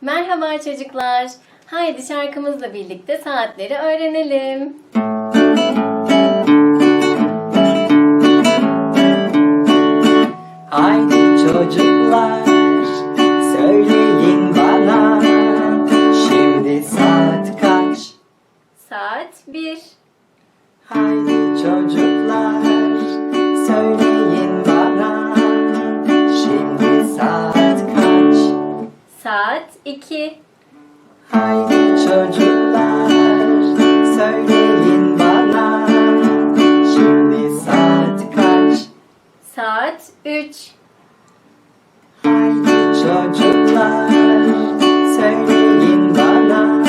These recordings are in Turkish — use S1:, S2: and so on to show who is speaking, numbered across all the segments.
S1: Merhaba çocuklar. Haydi şarkımızla birlikte saatleri öğrenelim.
S2: Haydi çocuklar söyleyin bana Şimdi saat kaç?
S1: Saat 1.
S2: Haydi çocuklar
S1: 2.
S2: Haydi çocuklar söyleyin bana Şimdi saat kaç?
S1: Saat 3.
S2: Haydi çocuklar söyleyin bana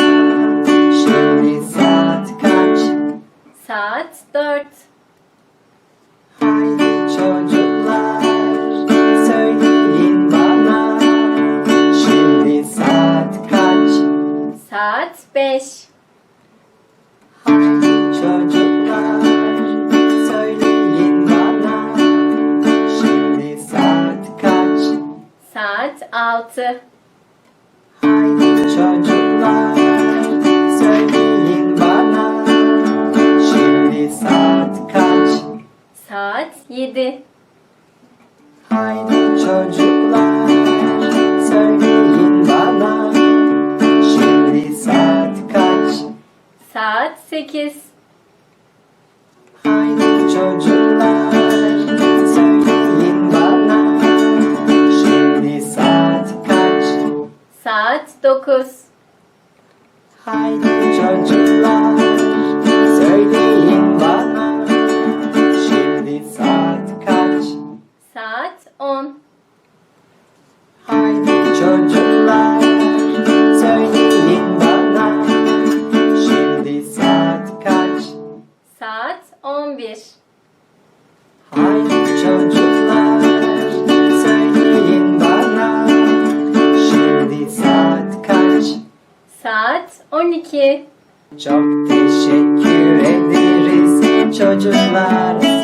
S2: Şimdi saat kaç?
S1: Saat 4.
S2: Saat
S1: 5.
S2: Haydi çocuklar söyleyin bana Şimdi saat kaç?
S1: Saat 6.
S2: Haydi çocuklar söyleyin bana Şimdi saat kaç?
S1: Saat 7.
S2: Haydi çocuklar söyleyin
S1: 48
S2: Haydi çocuklar saat kaç?
S1: Saat 9
S2: Haydi çocuklar söyleyin
S1: 11.
S2: Haydi çocuklar söyleyin bana Şimdi saat kaç?
S1: Saat 12.
S2: Çok teşekkür ederiz çocuklar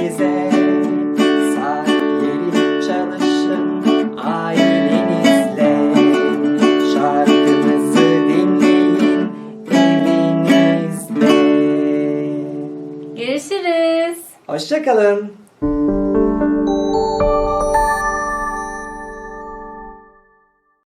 S2: Hoşçakalın.